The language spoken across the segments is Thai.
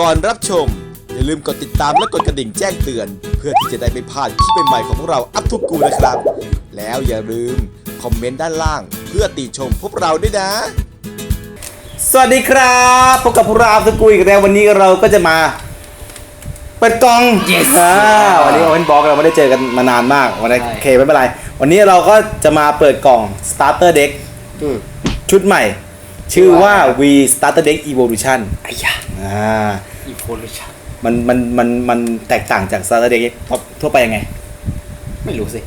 ก่อนรับชม อย่าลืมกดติดตามและกดกระดิ่งแจ้งเตือน เพื่อที่จะได้ไม่พลาดคลิปใหม่ๆของพวกเราอัพทุกกูนะครับ แล้วอย่าลืมคอมเมนต์ด้านล่าง เพื่อติชมพวกเราด้วยนะ สวัสดีครับพบกับพวกเราอัพสกุยกันแล้ววันนี้เราก็จะมา เปิดกล่อง Yes อ่าวันนี้โอเพนบ็อกเราไม่ได้เจอกันมานานมากวันนี้ใช่ โอเคไม่เป็นไร วันนี้เราก็จะมาเปิดกล่อง starter deck อืมชุดใหม่ ชื่อว่าว่า V starter deck evolution ไอ้ยา อ่า อีโพลูชันมันมันมันมันแตกต่างจาก starter deck ทั่วไปยังไง ไม่รู้สิ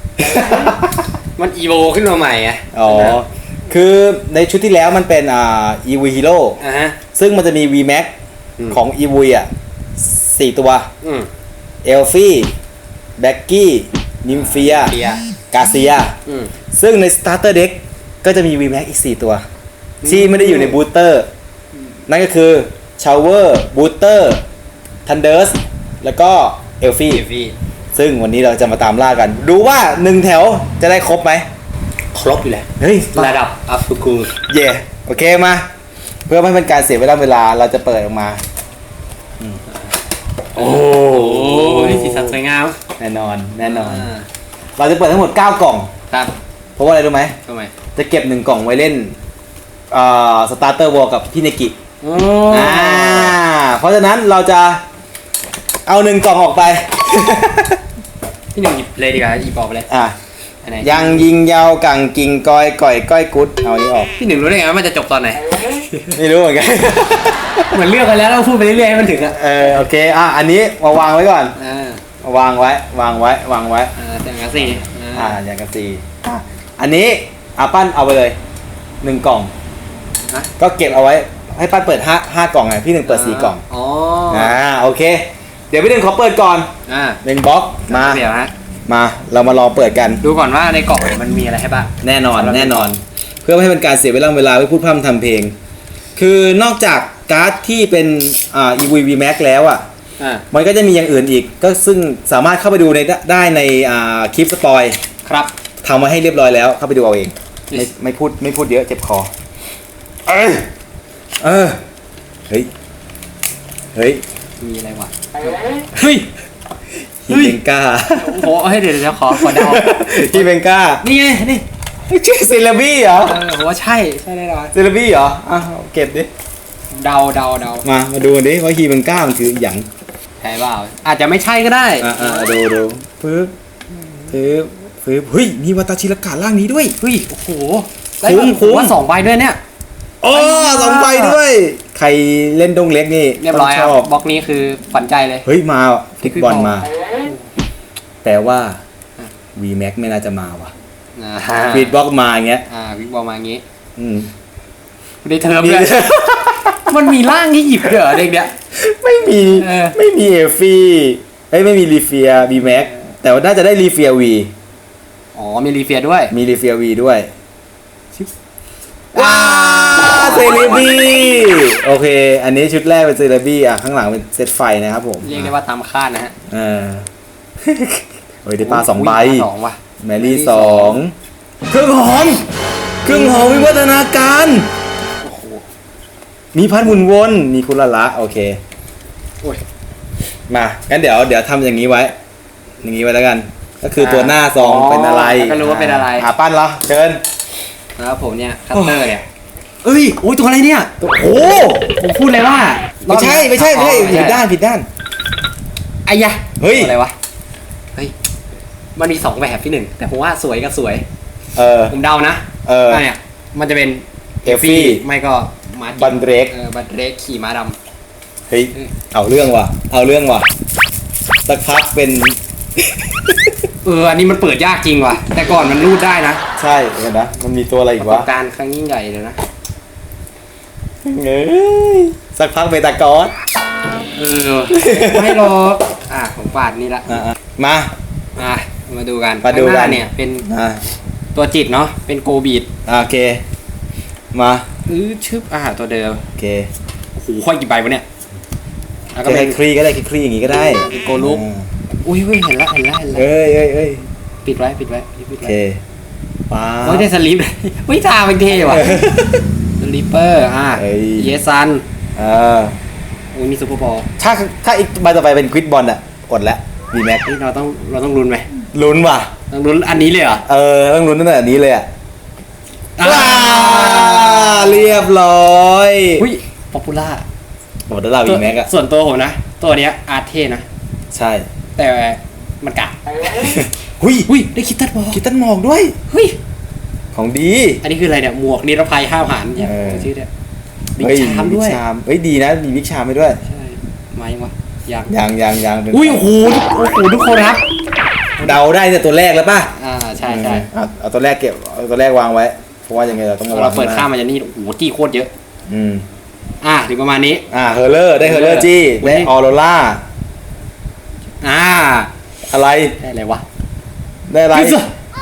มันอีโวขึ้นมาใหม่ไงอ๋อ คือในชุดที่แล้วมันเป็นอ่า ev hero อ่าฮะ ซึ่งมันจะมี v max อืม ของ ev อะสี่ตัว อืมเอลฟี่ แบ็กกี้ นิมเฟียเฟียกาเซีย อืม ซึ่งใน Starter Deck ก็จะมี VMAX อีก 4 ตัว ที่ไม่ได้อยู่ในบูสเตอร์ นั่นก็คือ ชาวเวอร์บูสเตอร์ทันเดอร์สแล้วก็เอลฟี่เอฟีซึ่งวันนี้เราจะมาตามล่ากัน ดูว่าหนึ่งแถวจะได้ครบไหมครบอยู่แล้วเฮ้ยระดับอัพกูเย่โอเคมา เพื่อไม่ให้เป็นการเสียเวลาเวลาเราจะเปิดออกมา โอ้โอ้ยสีสันสวยงามแน่นอนแน่นอนาเราจะเปิดทั้งหมด 9 กล่อง ครับเพราะว่าอะไรรู้ไหม ทำไมจะเก็บหนึ่งกล่องไว้เล่นสตาร์เตอร์วอลกับพี่เนกิ โอ้อ่า เพราะฉะนั้นเราจะเอาหนึ่งกล่องออกไป พี่หนึ่งหยิบเลยดีกว่าหยิบออกไปเลยอะอันไหนยังยิงยาวกังกิงกอยก่อยก้อยกุดเอาอันนี้ออก พี่หนึ่งรู้ได้ไงว่ามันจะจบตอนไหน ไม่รู้เหมือนกัน เหมือนเลือกไปแล้วเราพูดไปเรื่อยๆให้มันถึงอะเออโอเคอะอันนี้มาวางไว้ก่อนอ่ามาวางไว้ วางไว้ วางไว้ อ่าแต่งกันสิอ่าอย่างกันสีอะอันนี้อาปั้นเอาไปเลยหนึ่งกล่อง ฮะ ก็เก็บเอาไว้ ให้ปั้นเปิดห้าห้ากล่องไงพี่หนึ่งเปิดสี่กล่องอ๋ออ่าโอเค เดี๋ยวพี่หนึ่งขอเปิดก่อนอ่าหนึ่งบล็อกมาเดี๋ยวฮะมาเรามาลองเปิดกันดูก่อนว่าในกล่องเนี่ยมันมีอะไรให้บ้างแน่นอนสำหรับแน่นอน เพื่อไม่ให้เป็นการเสียเวลาเวลาไปพูดพร่ำทำเพลง คือนอกจากการ์ดที่เป็นอ่า EVV Max แล้วอะอ่ามันก็จะมีอย่างอื่นอีก ก็ซึ่งสามารถเข้าไปดูในได้ในอ่าคลิปสปอยครับทำมาให้เรียบร้อยแล้วเข้าไปดูเอาเอง ไม่ Yes ไม่พูดไม่พูดเยอะเจ็บคอ เออเออ เฮ้ย เฮ้ยมีอะไรวะเฮ้ย ฮิเฮ้ย เบงก้าโอ้โหเฮ้ยเดี๋ยวเดี๋ยวขอขอเดาฮิเบงก้านี่ไงนี่ชื่อเซเลบี้เหรอเออผมว่าใช่ใช่แน่นอนเซเลบี้เหรออะเก็บดิ เดาเดาเดามา มาดูกันดิว่าฮีมันกล้ามันคืออย่าง ใช่เปล่าอาจจะไม่ใช่ก็ได้อ่าอ่าดูดูปึ๊บปึ๊บปึ๊บเฮ้ย มีวาตาชิรากาล่างนี้ด้วย เฮ้ย โอ้โหคุ้มคุ้ม ว่าสองใบด้วยเนี่ยโอ้สองใบด้วย ใครเล่นดงเล็กนี่เรียบร้อยต้งคชรับอบบล็อกนี้คือฝันใจเลย เฮ้ย มาพลิกบอลมาพลิกบอลแต่ว่า V Max ไม่น่าจะมาว่ะอ่าฟีดบล็อกมาอย่างเงี้ยอ่าวิกบอลมาอย่างงี้อืม ไม่ได้เทอมเลยมันมีร่างที่หยิบด้วยเหรอเด็กเนี้ย ไม่มีเออ ไม่มีเอฟี่เอ้ยไม่มีรีเฟีย V Max แต่ว่าน่าจะได้รีเฟีย V อ๋อมีรีเฟียด้วย มีรีเฟีย V ด้วย ว้าเซเลบีโอเค อันนี้ชุดแรกเป็นเซเลบีอะข้างหลังเป็นเซตไฟนะครับผมเรียกได้ว่าตามคาดนะฮะเออเฮ้ยได้ปลาสองใบยปลาสองว่ะแมรี่สองเครื่องหอมเครื่องหอมวิวัฒนาการโอ้โหมีพัดหมุนวนมีคุณละละโอเคโอ้ยมางั้นเดี๋ยวเดี๋ยวทำอย่างนี้ไว้ อย่างนี้ไว้แล้วกัน ก็คือตัวหน้าซองอ๋อเป็นอะไรแล้วก็รู้ว่าเป็นอะไรอ่าปั้นเหรอเชิญ แล้วผมเนี่ยคัตเตอร์เนี่ย เอ้ยโอ้ยตัวอะไรเนี่ยโอ้โหผมพูดเลยว่าไม่ใช่ไม่ใช่ไม่ใช่อ๋อผิดด้านผิดด้านไอ้ยะเฮ้ยตัวอะไรวะเฮ้ยมันมีสองแบบที่หนึ่งแต่ผมว่าสวยกับสวย เออผมเดานะเออเนี่ยมันจะเป็นเอฟฟี่ไม่ก็มาจิบันเดรกเออบันเดรกขี่ม้าดเฮ้ยเฮ้ยเอาเรื่องว่ะเอาเรื่องว่ะสักพักเป็นำ เอออันนี้มันเปิดยากจริงว่ะ แต่ก่อนมันรูดได้นะใช่เห็นนะมันมีตัวอะไรปอีระกสวะบการณ์ครั้งยิ่งใหญ่เลยนะ เอ้ยสักพักเบตากอสเออ ไม่หรอกอะผมปาดนี่ละ อะๆมา อะ มาดูกันมาดูกัน ข้งหเนี่ย เป็นอะตัวจิตเนาะ เป็นโกบีดโอเค มาอือชึบอ่าตัวเดิมโอเคโอ้โหค่อยกี่ใบวะเนี่ย แล้วก็ก็เป็เป็นนคลีก็ได้คลีอย่างงี้ก็ได้เป็นโกลุก อ่า อุ้ยเฮ้ยเห็นแล้วเห็นแล้วเห็นแล้วเอ้ยเอ้ยเอ้ยปิดไว้ปิดไว้ปิดโอไว้เคป้าโอ้ยได้สลิปไม่ทาเป็นเท่ว่ะสลิปเปอร์อะเอ้ย เยซันเออโอ้ยมีซูเปอร์บอลถ้าถ้าอีกใบต่อไปเป็นควิดบอลอะอดแล้ววีแม็กเฮ้ยเราต้องเราต้องลุ้นไหมลุ้นว่ะ ต้องลุ้นอันนี้เลยเหรอเออต้องลุ้นตั้งแต่อันนี้เลยอะอ่าว้าเรียบร้อยอุ้ยป๊อปปูล่าหมดแล้วเราวีแม็กอะส่วนตัวผมนะ ตัวเนี้ยอาร์เทนะ ใช่ แต่มันกะหุยอุ้ยได้คิดตัดบอลคิดตันหมอกด้วยเฮ้ยของดี อันนี้คืออะไรเนี่ย หมวกนิรภัยห้าวหาญเนี่ยเออ ชื่อเนี่ยบิ๊กเฮ้ยชามด้วยบิ๊กชามเฮ้ยดีนะมีบิ๊กชามไปด้วยใช่มายังวะยังยังยังยังเป็นอุ้ยโอ้โหโอ้โหทุกคนครับ เดาได้แต่ตัวแรกแล้วป่ะอ่าใช่ใช่เอาเอาตัวแรกเก็บเอาตัวแรกวางไว้ เพราะว่ายังไงเราต้องพอวาเรางเปิดข้ามงหมันจะนี่โอ้โหจี้โคตรเยอะ อืมอ่าถึงประมาณนี้ อ่าเฮอร์เลอร์ได้เฮอร์เลอร์จี้อุ๊ยได้ออโรล่า อ่า อะไรได้อะไรวะได้อะไรเฮ้ย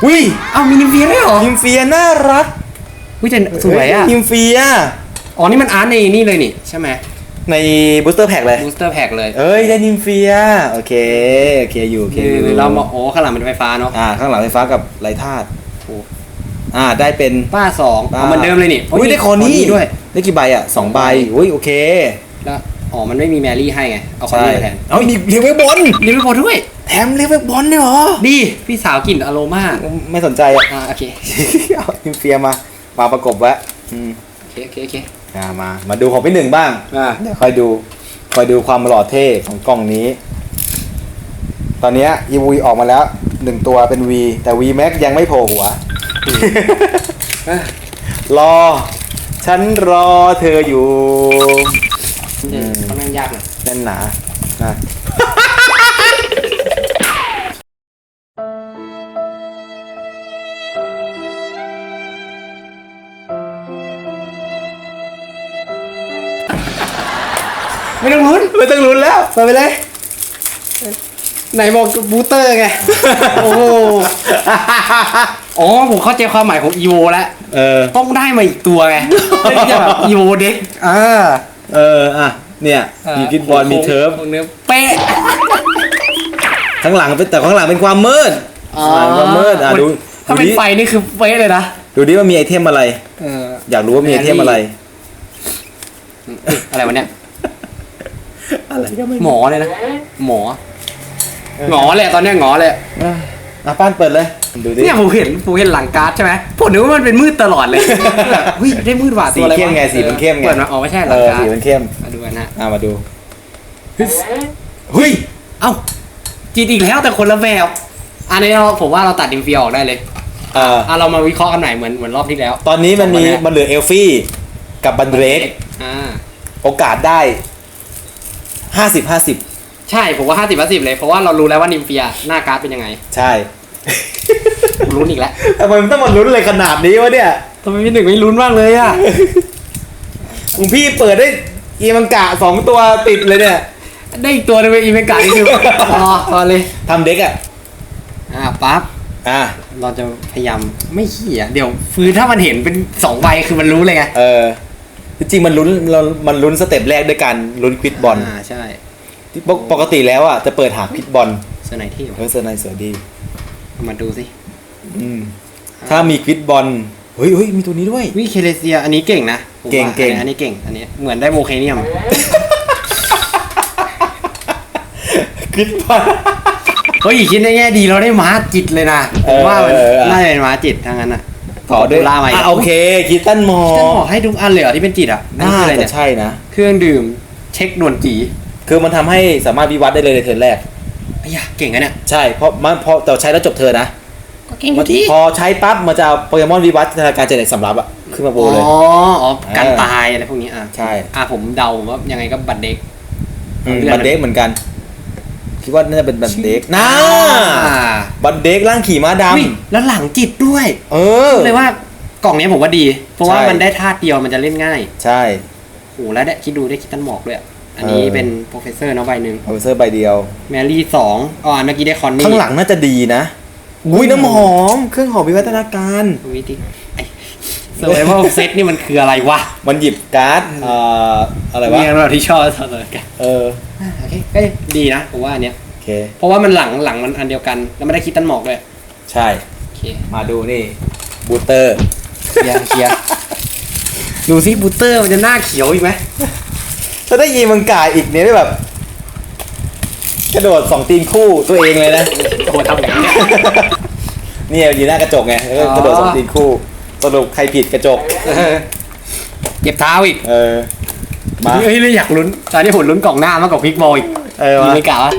วิเอ้ามีนิมเฟียด้วยเหรอฮิมเฟียน่ารักอุ้ยแต่สวยอะฮิมเฟียอ๋อ นี่มันอาร์ตในนี่เลยนี่ ใช่ไหมในบูสเตอร์แพ็กเลยบูสเตอร์แพ็กเลยเอ้ยได้ฮิมเฟียโอเคโอเคอยู่โอเคคืออยู่เรามาโอ้ข้างหลังเป็นไฟฟ้าเนาะอ่าข้างหลังไฟฟ้ากับไรธาตุโอ้อ่าได้เป็น ป้าสองเอาเหมือนเดิมเลยนี่อุ้ยได้คอนี่ด้วย ได้กี่ใบอะสองใบอุ้ยโอเค แล้ว อ๋อ มันไม่มีแมรี่ให้ไง เอาคอใช่นี่มาแทน เอามีเลเวลบอลลิเวอร์พูลด้วย แถมเลเวลบอลด้วยเหรอ ดีพี่สาวกลิ่นอโรมาไม่สนใจอะอ่าโอเค เอาฮิมเฟียมา มาประกบไว้อืมโอเคโอเคโอเคอ่ามา มาดูของพี่หนึ่งบ้าง อ่าเดี๋ยวคอยดู คอยดูความหล่อเท่ของกล่องนี้ ตอนเนี้ยอีวีออกมาแล้วหนึ่งตัวเป็น V แต่ V Max ยังไม่โผล่หัว รอ ฉันรอเธออยู่ อืมค่อนข้าง ยากเลยแน่นหนานะไม่ต้องลุ้นไม่ต้องลุ้นแล้วไปไปเลย ไหนบอกบูสเตอร์ไง โอ้โหอ๋อผมเข้าใจความหมายของอีโวแล้วเออ ต้องได้มาอีกตัวไงไม่ได้จะแบบอีโวเด็กอ่า เออ อะ เนี่ยมีพิทบอลมีเทิร์ฟเนื้อเป๊ะข้างหลังเป็นแต่ข้างหลังเป็นความมืดข้างหลังความมืดอะดูถ้าดูเป็นดิไฟนี่คือเป๊ะเลยนะดูดิว่ามีไอเทมอะไรเอออยากรู้ว่ามีไอเทมอะไรเอ้ยอะไรวะเนี่ยอะไรก็ไม่หมอเลยนะหมอหงอเลยตอนเนี้ยหงอเลยอะป้านเปิดเลยดูดิเนี่ยผมเห็นผมเห็นหลังการ์ดใช่ไหมผมนึกว่ามันเป็นมืดตลอดเลยแบบเฮ้ยได้มืดกว่าสีตัวอะไรวะเข้มไงสีมันเข้มไงเปิดมาอ๋อไม่ใช่หเอลังอการ์สีดมันเข้ม มาดูกันนะอะมาดูเฮ้ยเอ้าจีดอีกแล้วแต่คนละแบบอันนี้เราผมว่าเราตัดดิมเฟียออกได้เลยเอ่ออะเรามาวิเคราะห์กันหน่อยเหมือนเหมือนรอบที่แล้ว ตอนนี้มันมีสองคนเนี่ยมันเหลือเอลฟี่กับบันเดรกอ่าโอกาสได้ห้าสิบห้าสิบใช่ผมว่าห้าสิบสิบเลยเพราะว่าเรารู้แล้วว่านิมเฟียหน้าการ์ดเป็นยังไง ใช่ลุ้นอีกแล้วทำไมมันต้องมาลุ้นอะไรขนาดนี้วะเนี่ยทำไมพี่หนึ่งไม่ลุ้นบ้างเลยอะของพี่เปิดได้ อีมังกะสองตัวติดเลยเนี่ย ได้อีกตัวหนึงเป็นอีเมกานี่คือพอพอเลยทำเด็กอะ อ่าปั๊บอะเราจะพยายามไม่ขี้อะเดี๋ยวฟื้นถ้ามันเห็นเป็นสองใบคือมันรู้เลยไงเออ จริงๆมันลุ้นเรามันลุ้นสเต็ปแรกด้วยกันลุ้นควิดบอลอ่าใช่ปกปกติแล้วอะจะเปิดหาควิดบอลส่วนไหนที่เออเซอร์ไนสวยดีมาดูสิอืม ถ้ามีควิดบอล เฮ้ยเฮ้ยมีตัวนี้ด้วย วิเคเลเซีย อันนี้เก่งนะผมว่าเก่งเก่ง อันนี้เก่ง อันนี้เหมือนได้โมเคเนียมควิดบอลเฮ้ยคิดในแง่ดีเราได้ม้าจิตเลยนะผมว่ามันเออเออน่าจะเป็นม้าจิตทางนั้นอะขอด้วยล่ามาอะโอเคคิดตันมอจะบอกให้ทุกอันเลยเหรอที่เป็นจิตอะอันน่านี้คืออะไรจะเนี่ยใช่นะ เครื่องดื่มเช็คด่วนจีคือมันทำให้สามารถวิวัฒน์ได้เลยในเทิร์นแรก ไอ้ยะเก่งอะเนี่ย ใช่เพราะมันพอแต่ใช้แล้วจบเทิร์นนะ ก็เก่งอยู่ที่พอใช้ปั๊บมันจะเอาโปเกมอนวิวัฒนาการเจเนตสำรับอะขึ้นมาโบอ๋อเลย อ๋อการเออตายอะไรพวกนี้อะใช่ อะผมเดาว่ายังไงก็บัตรเด็ก อืมเลื่อน บันเด็กเหมือนกัน คิดว่าน่าจะเป็นบันเด็กน่าอ่าบันเด็กร่างขี่ม้าดอุ๊ยแล้วหลังจิตด้วยำเออ เลยว่ากล่องนี้ผมว่าดี เพราะว่าใช่ มันได้ธาตุเดียวมันจะเล่นง่ายใช่ โอ้แล้วได้คิดดูได้คิดตันหมอกด้วยอะอันนี้เออ เป็นโปรเฟสเซอร์เนาะใบหนึ่งโปรเฟสเซอร์ใบเดียว แมรี่สองอ๋อเมื่อกี้ได้คอนนี่ข้างหลังน่าจะดีนะ อุ้ยน้ำหอม เครื่องหอมวิวัฒนาการวิธีไอ้สมัยว่าเซตนี่มันคืออะไรวะมันหยิบการ์ดเอ่ออะไรวะเนี่ยเราที่ชอบเสมอกันเอออะโอเคก็ดีนะผมว่าอันเนี้ยโอเค เพราะว่ามันหลังหลังมันอันเดียวกัน แล้วไม่ได้คิดตันหมอกเลยใช่ โอเคมาดูนี่บูเตอร์เคลียร์เคลียร์ดูซิบูเตอร์มันจะหน้าเขียวอีกไหมถ้าได้ยีมังกาอีกเนี่ยได้แบบ กระโดดสองตีนคู่ตัวเองเลยนะ โอ้ทำอย่างนี้เนี่ยอยู่หน้ากระจกไงแล้วก็อ๋อกระโดดสองตีนคู่ สรุปใครผิดกระจกเออเก็บเท้าอีกเออ มา เฮ้ยเลยอยากลุ้นตอนนี้ผมลุ้นกล่องหน้ามากกว่าพลิกบอลอีกเออมีมาไม่กล่าวะ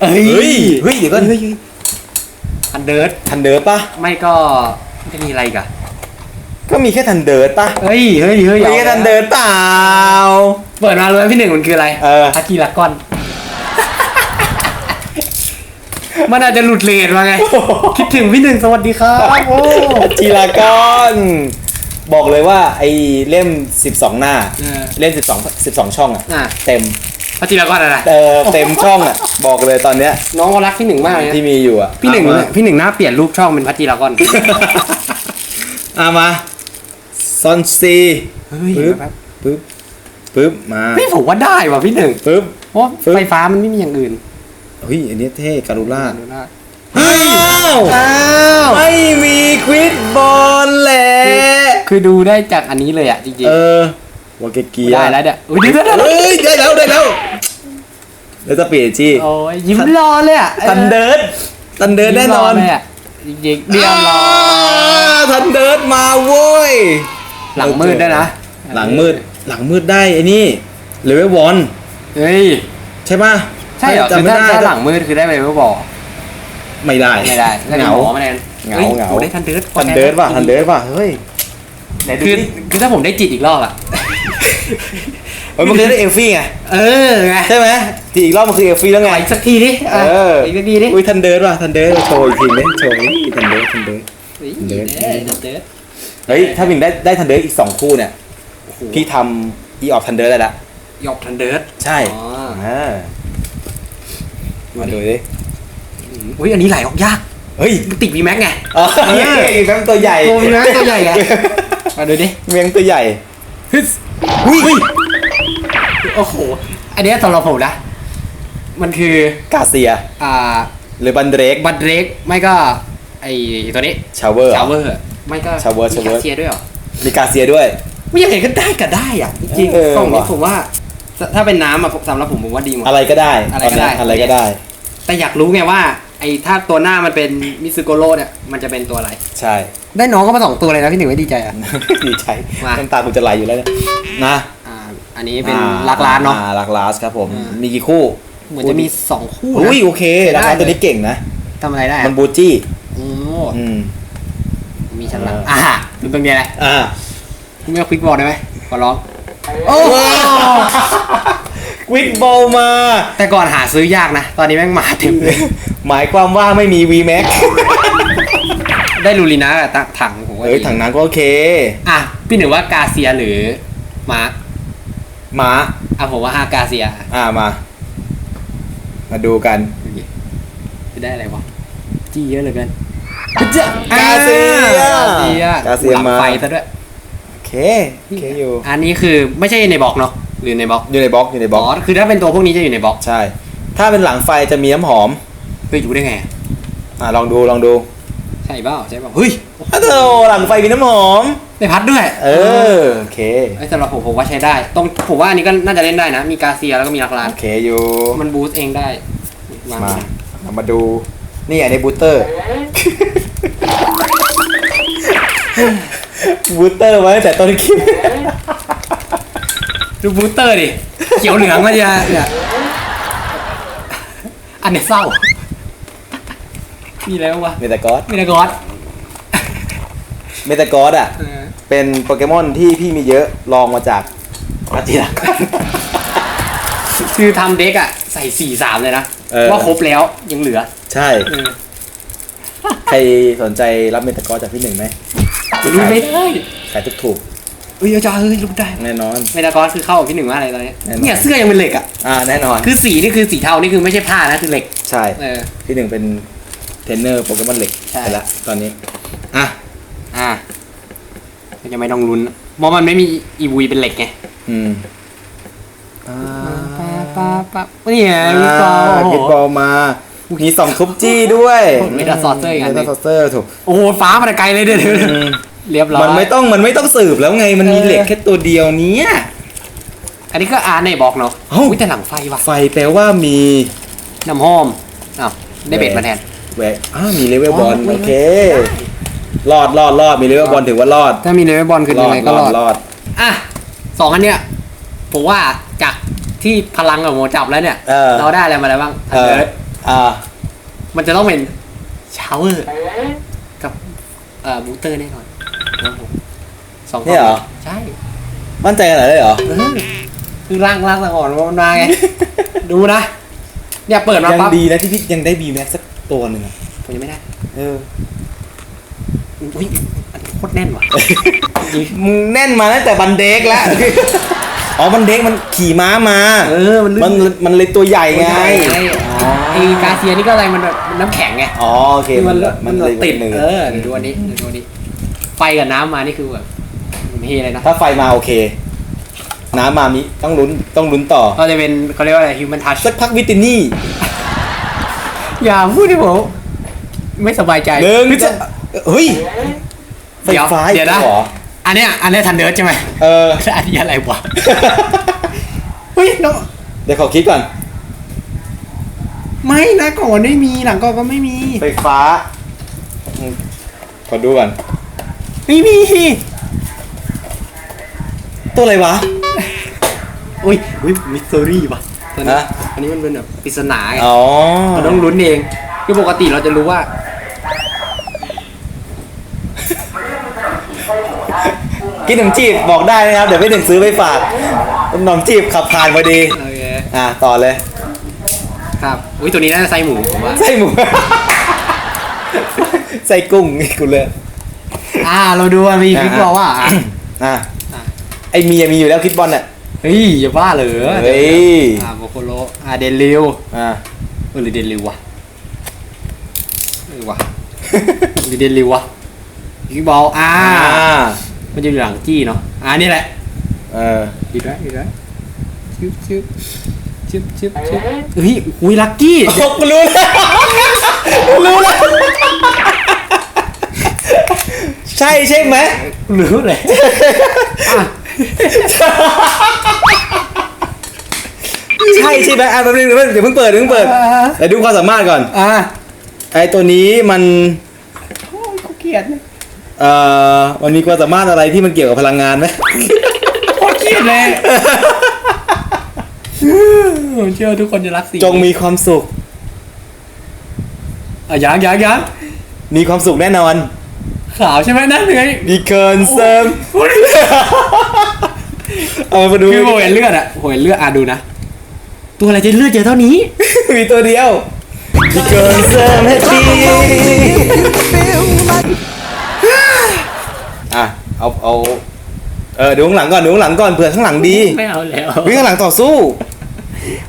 เอ้ยเฮ้ยเฮ้ยเดี๋ยวก่อนอันเดิร์ดทันเดิร์ดปะไม่ก็จะมีอะไรอีกันก็มีแค่ทันเดิร์ดปะเฮ้ยเฮ้ยเฮ้ยมีแค่ทันเดิร์ดเปล่าเปิดมาเลยพี่หนึ่งมันคืออะไรเออฮักกี้ลักก้อน มันอาจจะหลุดเลนมาไง คิดถึงพี่หนึ่งสวัสดีครับโอ้จีลากอน บอกเลยว่าไอ้เล่ม 12 หน้าเออเล่ม 12 12 ช่องอะอะ เต็มฮักกี้ลักก้อนอะไรเออเต็มช่องอะบอกเลยตอนเนี้ย น้องก็รักพี่หนึ่งมากเลยนะที่มีอยู่อะพี่หนึ่งเอาเนี่ยมาพี่หนึ่งหน้าเปลี่ยนรูปช่องเป็นพัชจีลากอนเอามาซอนซีเฮ้ยปึ๊บแบบปึ๊บปึ๊บมาไม่ผมว่าได้ว่ะพี่หนึ่งปึ๊บเพราะปึ๊บไฟฟ้ามันไม่มีอย่างอื่น เฮ้ยอันนี้เท่การูล่าดูหน้าอ้าวอ้าวไม่มีควิดบอลแหละคือดูได้จากอันนี้เลยอะจริงเออวาเกเกีๆยได้แล้วเนี่ยอุ้ยเดี๋ยวเดี๋ยวเดี๋ยวเฮ้ยได้แล้วได้แล้วแล้วจะเปลี่ยนจีโอ้ยยิ้มรอเลยอะทันเดิร์ดทันเดิร์ดแน่นอนยิ้มรเลยอะจริงๆเดียวรอทันเดิร์ดมาโว้ยหลังมืดด้วยนะ หลังมืดหลังมืดได้ไอ้นี่เลเวลวอนเฮ้ยใช่ป่ะใช่เหรอจำคือไม่ถ้าได้ถ้าหลังมืดคือได้ไปไม่บอกไม่ได้ ไม่ได้ก็เหได้งาหมอมาแทนเหงาฮ้ยเหงาโอ้ได้ทันเดิร์ดทันเดิร์ดป่ะทันเดิร์ดป่ะเฮ้ยไหนดูคือดิคือถ้าผมได้จิตอีกรอบอะ เฮ้ยมันจะได้เอลฟี่ไงเออไงใช่ไหมทีอีกรอบมันคือเอลฟี่แล้วไงขออีกสักทีดิเอออีกสักทีดิอุ้ยทันเดิร์ดป่ะทันเดิร์ดโชว์อีกทีนึงโชว์อีกทันเดิร์ดทันเดิร์ดฮ้ยเดิร์ดเดิร์ดเดิร์ดเฮ้ยถ้ามิงได้ได้ทันเดิร์ดอีกสองคู่เนี่ยพี่ทำอีออกทันเดิร์ดได้ละหยอกทันเดิร์ดใช่อ๋อ อ่า มาดูดิอุ้ยอันนี้ไหลออกยากเฮ้ยมันติดวีแม็กไง อ๋อนี่อีกแฟมตัวใหญ่ตัววีแม็กตัวใหญ่ไงมาดูดิเมียงตัวใหญ่ฮึสอุ้ยโอ้โห อันเนี้ยสำหรับผมนะ มันคือกาเซีย อ่าหรือบันเดรกบัตเรกไม่ก็ ไอตัวนี้ชาวเวอร์ ชาวเวอร์ไม่ก็ชาวเวอร์มีชาวเวอร์แคสเซียด้วยเหรอมีกาเซียด้วย ไม่ยังไงก็ได้ก็ได้อะจริงเออๆกล่องนี้ว่ะ ผมว่า ถ้าเป็นน้ำอะสำหรับผมผมว่าดีหมด อะไรก็ได้อะไรก็ได้ ตนนั้นอะไรก็ได้ แต่อยากรู้ไงว่าไอถ้าตัวหน้ามันเป็นมิซึโกโร่เนี่ยมันจะเป็นตัวอะไร ใช่ ได้น้องก็มาสองตัวเลยนะพี่หนึ่งไม่ดีใจอะ ดีใจมา น้ำตากูจะไหลอยู่แล้วเนี่ยนะอ่าอันนี้เป็นลักลานเนาะ อ่ลักลาสครับผม อ่ามี มีกี่คู่เหมือนจะมีสองคู่นะ อุ้ยโอเคได้ลักลาสตัวนี้เก่งนะ ทำอะไรได้มัอะนบูจี้โอ้อืม มีชั้นหลังอ่าอ่าดูตรงนี้แหละอ่าไม่เอาควิกบอลได้ไหมขอร้อง โอ้ควิกบอลมา แต่ก่อนหาซื้อยากนะ ตอนนี้แม่งมาเต็มเลย หมายความว่าไม่มี V Max ได้ลูลิน่ากับตะถังผมว่าเอ้ยดีถังน้ำก็โอเค อะ พี่หนึ่งว่ากาเซียหรือมาร์คม้าอะผมว่าฮากาเซียอ่ามา มาดูกัน จะได้อะไรวะจี้เยอะเหลยเกินกาเซียกาเซียกาเซียหลังมาไฟซะด้วยโอ เคโอเคอยู่อันนี้คือไม่ใช่ในบล็อกเนาะหรือในบล็อกอยู่ในบล็อกอยู่ในบอ๋ล็ออกคือถ้าเป็นตัวพวกนี้จะอยู่ในบล็อกใช่ ถ้าเป็นหลังไฟจะมีน้ำหอมเฮ้ยรู้ได้ไงอ่าลองดูลองดูใช่เปล่าใช่เปล่าเฮ้ยอ้าวโธ่หลังไฟมีน้ำหอมได้พัดด้วย เออโอเคไอ้ยสำหรับผมผมว่าใช้ได้ตรงผมว่าอันนี้ก็น่าจะเล่นได้นะ มีกาเซียแล้วก็มีลักลานโอเคอยู่มันบูสต์เองได้วางมานะเรามาดูนี่อันนี้บูสเตอร์ บูสเตอร์มาตั้งแต่ต้นคลิป ดูบูสเตอร์ดิ เขียวเหลืองมันจะเนี่ยอันเนี้ยเศร้า มีอะไรบ้างวะ เมตากอสมีนากอสเมตากอสอะ เออเป็นโปเกมอนที่พี่มีเยอะลองมาจากอาจิระ คือทำเด็กอะใส่สี่สามเลยนะ เออ ว่าครบแล้วยังเหลือใช่ เออใครสนใจรับเมตากอสจากพี่หนึ่งไหม รู้ไม่ได้ขายทุกถูกเอ้ยอาจารย์เฮ้ยรู้ได้แน่นอนเมนากอสคือเข้ากับพี่หนึ่งว่าอะไรตอนนี้แน่นอน เนี่ยเสื้อยังเป็นเหล็กอะอ่าแน่นอนคือสีนี่คือสีเทานี่คือไม่ใช่ผ้านะคือเหล็ก ใช่ เออพี่หนึ่งเป็นเทรนเนอร์โปเกมอนเหล็กใช่ ไปละตอนนี้ อะ อ่าก็จะไม่ต้องลุ้นเพราะมันไม่มีอีวีเป็นเหล็กไงอืมอ่าป๊าป๊าป๊านี่ไงลูกบอลคิดบอลมา มีสองทุบจี้ด้วยเมตาซอสเซอร์อีกอันหเมนึ่ตางซอสเซอร์ถูก โอ้โหฟ้ามาแต่ไกลเลยเดี๋ยวอืม เรียบร้อย มันไม่ต้องมันไม่ต้องสืบแล้วไงมันมีเออ เหล็กแค่ตัวเดียวเนี้ย อันนี้ก็อาร์ในบอกเนาะเอ้า อุ้ยแต่หลังไฟว่ะไฟแปลว่ามีน้ำหอมอ้าวได้เบ็ดมาแทน แหวกอ้าวมีเลเวลบอลอ๋อ โอเครอดรอดรอดมีเลเวลบอลถือว่ารอดถ้ามีเลเวลบอลคือรยัองดไงรก็อรดอดรอดอะสองอันเนี้ยผมว่าจากที่พลังกับโมจับแล้วเนี่ย เออ เราได้อะไรมาแล้วบ้างเออ อ่ามันจะต้องเป็นชาวเวอร์กับเอ่อบูเตอร์แน่นอนนะครับผมสองเนี่ยเหรอ ใช่มั่นใจขนาดนั้นเลยเหรอ เออคือร่างร่างสังหรณ์ว่ามันมาไง ดูนะ เนี่ยเปิดมายังปั๊บดีนะที่พี่ยังได้บีแม็กสักตัวหนึ่งอะผมยังไม่ได้เอออุ้ยอันนี้โคตรแน่นว่ะ มึงแน่นมาตั้งแต่บันเด็กแล้ว อ๋อบันเด็กมันขี่ม้ามา เออมันลื่นมันมันเลยตัวใหญ่ไงอ๋อ ไอ้กาเซียนี่ก็อะไรมันแบบน้ำแข็งไงอ๋อโอเคคือมันมัมันนเลยติดหนึ่งเออเดี๋ยวดูอันนี้เดี๋ยวดูอันนี้ไฟกับน้ำมานี่คือแบบมันเฮเลยนะถ้าไฟมาโอเค น้ำมามีต้องลุ้นต้องลุ้นต่อก็จะเป็นเขาเรียกว่าอะไร human touch สักพักวิตินี่ อย่าพูดที่ผมไม่สบายใจหนึ่งจะเฮ้ยไฟเดี๋ยวฟ้าเดี๋ยวนะอีกเหรออันเนี้ยอันเนี้ยทันเดิร์ดใช่ไหมเออแล้วอันนี้อะไรวะเฮ้ยเนาะเดี๋ยวขอคิดก่อน ไม่นะก่อนไม่มีหลังก่อนก็ไม่มี ไฟฟ้าอืมขอดูก่อนไม่มี ตัวอะไรวะ อุ้ยอุ้ยมิส t ต r รี่ปะตัวนี้ฮะอันนี้มันเป็นแบบปริศนาไงอ๋อเราต้องลุ้นเอง คือปกติเราจะรู้ว่า กินขนมจีบบอกได้นะครับ เดี๋ยวพี่หนึ่งซื้อไปฝากขนมจีบขับผ่านพอดี โอเค อะ ต่อเลย ครับอุ้ยตัวนี้น่าจะไส้หมูผมว่าไส้หมูไส้กุ้งนี่กูเลยอ่าเราดูว่ามีอ่าฟิกบอกว่าอะอะอะไอเมียมีอยู่แล้วคิดบอลน่ะ เฮ้ยอย่าบ้าเหรอเฮ้ย อ่าโบโคโลอ่าเดนลิวอะ เออหรือเดนลิววะเออวะ หรือเดนลิววะฟิกบอลอ่า อ่า มันจะอยู่หลังจี้เนาะอ่านี่แหละเออ ดีด้วยดีด้วยชึบชึบ ชึบชึบชึบเฮ้ยอุ้ยลักกี้โอ้กูรู้แล้วกูรู้แล้วใช่ใช่ไหมรู้เลยอะใช่ใช่ไหมอะแป๊บนึงเดี๋ยวเดี๋ยวเพิ่งเปิดเดี๋ยวเพิ่งเปิดเดี๋ยวดูความสามารถก่อนอะไอตัวนี้มันโอ้ยกูเกลียดเลยเอ่อมันมีความสามารถอะไรที่มันเกี่ยวกับพลังงานไหมโคตรเกลียดเลย ผมเชื่อว่าทุกคนจะรักสีจงมีความสุข อะยังยังยังมีความสุขแน่นอน ขาวใช่ไหมนั่นไงดีเกินเซิมเอามาดูคือโหเห็นเลือดอะโหเห็นเลือดอะดูนะ ตัวอะไรจะเลือดเยอะเท่านี้ มีตัวเดียวดีเกินเซิมให้ทีอะเอาเอาเออดูข้างหลังก่อนดูข้างหลังก่อนเผื่อข้างหลังดีไม่เอาแล้ววิ่งข้างหลังต่อสู้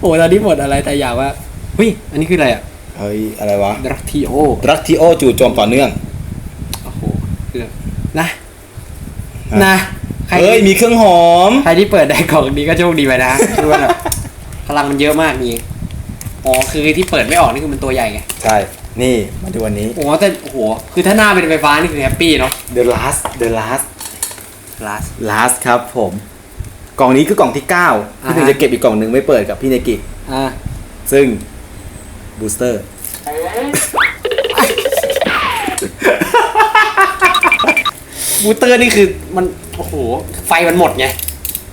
โอ้ตอนนี้หมดอะไรแต่อยากว่าเฮ้ยอันนี้คืออะไรอะเฮ้ยอะไรวะดรักทีโอรักทีโอจู่โจมต่อเนื่องโอ้โหคือนะนะใครเฮ้ยมีเครื่องหอม ใครที่เปิดได้กล่องนี้ก็โชคดีไปนะคือว่าแบบพลังมันเยอะมากนี่อ๋อคือที่เปิดไม่ออกนี่คือมันตัวใหญ่ไงใช่ นี่มาดูวันนี้โอ้แต่โอ้โหคือถ้าหน้าเป็นไฟฟ้านี่คือแฮปปี้เนาะ The last The last ลาส last ครับผม กล่องนี้คือกล่องที่9อ่าพี่ฮะถึงจะเก็บอีกกล่องหนึ่งไม่เปิดกับพี่เนกิอ่าซึ่งบูสเตอร์บูเตอร์นี่คือมันโอ้โหไฟมันหมดไง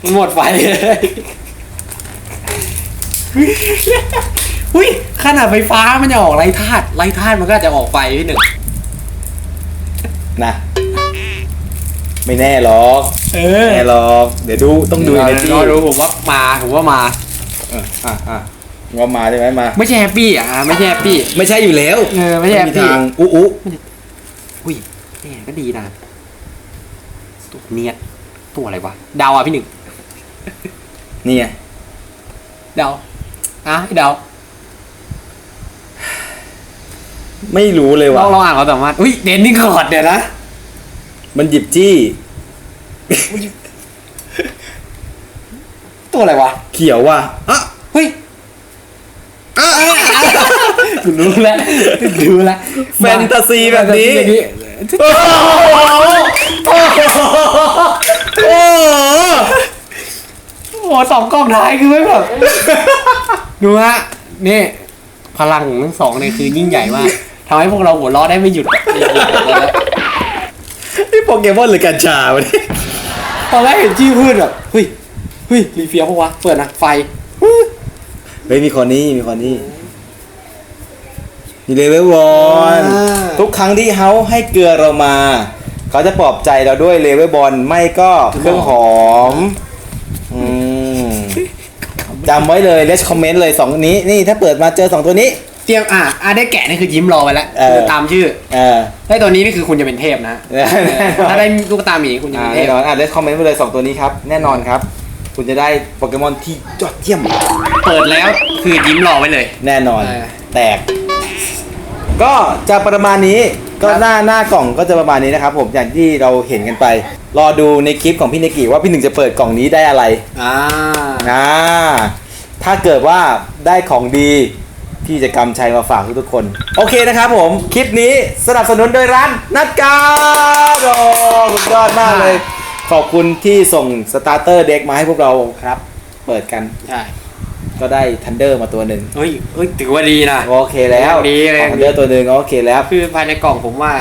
มันหมดไฟเลยหุ้ยขนาดไฟฟ้ามันจะออกไรธาตุไรธาตุมันก็จะออกไฟพี่หนึ่งนะ ไม่แน่หรอก เอไม่แน่หรอกเดี๋ยวดูต้องดูในที่รอดูผมว่ามาผมว่ามาอะอะอะงอมาใช่ไหมมา ไม่ใช่แฮปปี้อะไม่ใช่แฮปปี้ไม่ใช่อยู่แล้วเออไม่ใช่มีพี่ทางอุ๊อุ๊อุ้ยนี่ก็ดีนะตัวเนียดตัวอะไรวะเดาวอะพี่หนึ่งนี่ไงเดาอะให้เดาไม่รู้เลยลว่ะองลองอ่านเขาสามารถอุ้ยเดนนี่กอดเดี๋ยวนะมันหยิบจี้ ตัวอะไรวะ เขียวว่ะอะเฮ้ยกูรู้แล้วรู้แล้วแฟนตาซีแบบนี้ แฟตาซีโอ้โหโอ้โหโอ้โหโอ้อ้สองกล้องท้ายคือไม่แบบ ดูฮะนี่ พลังของทั้งสองเนี่ยคือยิ่งใหญ่มากทำให้พวกเราหัวเราะได้ไม่หยุดอะนี่โปเกมอนหรือกัญชาวะเนี่ย ตอนแรกเห็นชื่อพืชแบบเฮ้ยเฮ้ยรีเฟียปะวะเปิดนะไฟอื้อเฮ้ยมีคนนี้มีคนนี้มีเลเวลบอลอ่าทุกครั้งที่เขาให้เกลือเรามา เขาจะปลอบใจเราด้วยเลเวลบอลไม่ก็เครื่องหอมอืมจำไว้เลยเลสคอมเมนต์เลยสองนี้ นี่ถ้าเปิดมาเจอสองตัวนี้ เตรียมอะอะได้แกะนี่คือยิ้มรอไว้แล้วเออ คือตามชื่อเออได้ตัวนี้นี่คือคุณจะเป็นเทพนะแน่นอนถ้าได้ลูกตาหมีคุณจะอ่าเป็นเทแน่พนอนอะเลสคอมเมนต์ไปเลยสองตัวนี้ครับ แน่นอนครับ คุณจะได้โปเกมอนที่ยอดเยี่ยมเปิดแล้วคือยิ้มรอไว้เลย แน่นอน เออ แตก ก็จะประมาณนี้ก็ครับหน้าหน้ากล่องก็จะประมาณนี้นะครับผมอย่างที่เราเห็นกันไป รอดูในคลิปของพี่เนกิว่าพี่หนึ่งจะเปิดกล่องนี้ได้อะไร อ่า อ่าถ้าเกิดว่าได้ของดี พี่จะกำชัยมาฝากทุกๆคน โอเคนะครับผม คลิปนี้สนับสนุนโดยร้านนัดการโอ้สุดยอดมากเลย ขอบคุณที่ส่งสตาร์เตอร์เด็กมาให้พวกเราครับ เปิดกัน ใช่ ก็ได้ทันเดอร์มาตัวหนึ่งเฮ้ยเฮ้ยถือว่าดีนะ โอเคแล้วดีเลย ทันเดอร์ตัวหนึ่งโอเคแล้ว คือภายในกล่องผมว่า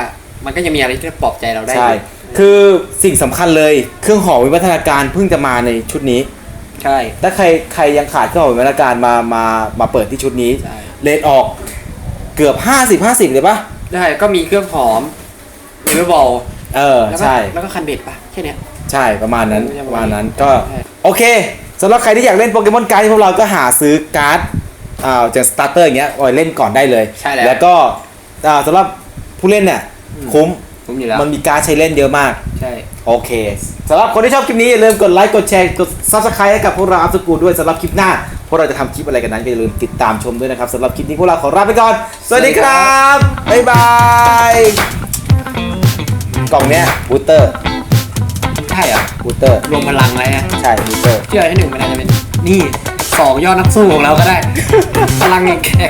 มันก็ยังมีอะไรที่จะปลอบใจเราได้ ใช่อยู่คือสิ่งสำคัญเลย เครื่องหอมวิวัฒนาการเพิ่งจะมาในชุดนี้ ใช่ ถ้าใครใครยังขาดเครื่องหอมวิวัฒนาการมามามาเปิดที่ชุดนี้ใช่ เลทออกเกือบ 50 50เลยปะได้ก็มีเครื่องหอมเลเวอร์บอลเออ แล้วก็ใช่ แล้วก็คันเบ็ดปะแค่เนี้ย ใช่ประมาณนั้นใช่ประมาณนั้นก็ ใช่ โอเคสำหรับใครที่อยากเล่นโปเกมอนการ์ดพวกเราก็หาซื้อการ์ดอ่าจากสตาร์เตอร์อย่างเงี้ยเอาไว้เล่นก่อนได้เลยใช่แล้ว แล้วก็อ่าสำหรับผู้เล่นเนี่ยคุ้มผมอยู่แล้วมันมีการ์ดใช้เล่นเยอะมาก ใช่ โอเคสำหรับคนที่ชอบคลิปนี้อย่าลืมกดไลค์กดแชร์กด subscribe ให้กับพวกเราอัพสกูลด้วยสำหรับคลิปหน้าพ วกเราจะทำคลิปอะไรกันนั้นก็อย่าลืมติดตามชมด้วยนะครับสำหรับคลิปนี้พวกเราขอลาไปก่อน สวัสดีครับบ๊ายบายกล่องเนี้ยบูเตอร์ใช่เหรอบูเตอร์รวมพลังอะไรฮะใช่บูเตอร์ที่เราที่หนึ่งมันอาจจะเป็นนี่สองยอดนักสู้ของเราก็ได้ พลังแขก